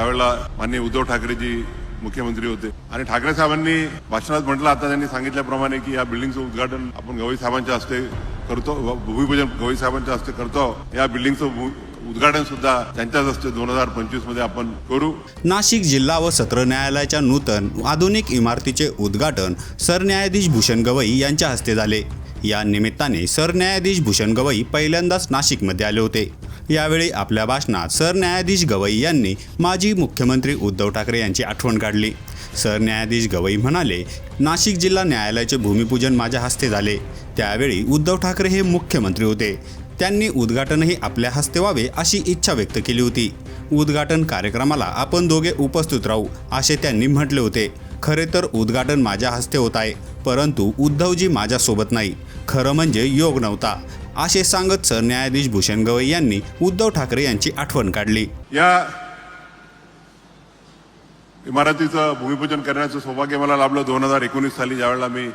त्यावेळेला माननीय उद्धव ठाकरेजी मुख्यमंत्री होते. आणि ठाकरे साहेबांनी भाषणात म्हटलं आता त्यांनी सांगितल्याप्रमाणे की या बिल्डिंगचं उद्घाटन आपण गवई साहेबांच्या हस्ते करतो भूमिपूजन गवई साहेबांच्या हस्ते करतो. या बिल्डिंगचं भू- उद्घाटन सुद्धा त्यांच्याच हस्ते दोन हजार पंचवीसमध्ये आपण करू. नाशिक जिल्हा व सत्र न्यायालयाच्या नूतन आधुनिक इमारतीचे उद्घाटन सरन्यायाधीश भूषण गवई यांच्या हस्ते झाले. या निमित्ताने सरन्यायाधीश भूषण गवई पहिल्यांदाच नाशिकमध्ये आले होते. यावेळी आपल्या भाषणात सरन्यायाधीश गवई यांनी माजी मुख्यमंत्री उद्धव ठाकरे यांची आठवण काढली. सरन्यायाधीश गवई म्हणाले नाशिक जिल्हा न्यायालयाचे भूमिपूजन माझ्या हस्ते झाले. त्यावेळी उद्धव ठाकरे हे मुख्यमंत्री होते. त्यांनी उद्घाटनही आपल्या हस्ते व्हावे अशी इच्छा व्यक्त केली होती. उद्घाटन कार्यक्रमाला आपण दोघे उपस्थित राहू असे त्यांनी म्हटले होते. खरे तर उद्घाटन माझ्या हस्ते होत आहे परंतु उद्धवजी माझ्यासोबत नाही. खरं म्हणजे योग नव्हता. असे सांगत सरन्यायाधीश भूषण गवई यांनी उद्धव ठाकरे यांची आठवण काढली. या इमारतीचं भूमिपूजन करण्याचं सौभाग्य मला लाभलं. दोन हजार एकोणीस साली ज्यावेळेला मी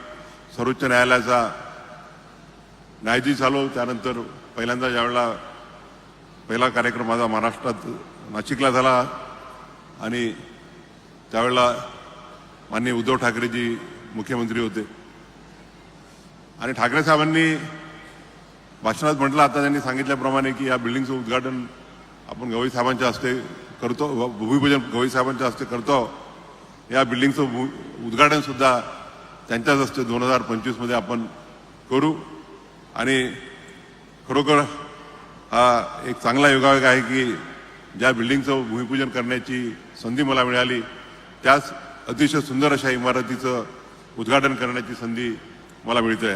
सर्वोच्च न्यायालयाचा न्यायाधीश झालो त्यानंतर पहिल्यांदा ज्यावेळेला पहिला कार्यक्रम माझा महाराष्ट्रात नाशिकला झाला आणि त्यावेळेला माननीय उद्धव ठाकरेजी मुख्यमंत्री होते. आणि ठाकरे साहेबांनी भाषणात म्हटलं आता त्यांनी सांगितल्याप्रमाणे की या बिल्डिंगचं उद्घाटन आपण गवई साहेबांच्या हस्ते करतो भूमिपूजन गवई साहेबांच्या हस्ते करतो या बिल्डिंगचं भू उद्घाटन सुद्धा त्यांच्याच हस्ते दोन हजार पंचवीसमध्ये आपण करू. आणि खरोखर हा एक चांगला योगायोग आहे की ज्या बिल्डिंगचं भूमिपूजन करण्याची संधी मला मिळाली त्याच अतिशय सुंदर अशा इमारतीचं उद्घाटन करण्याची संधी मला मिळते.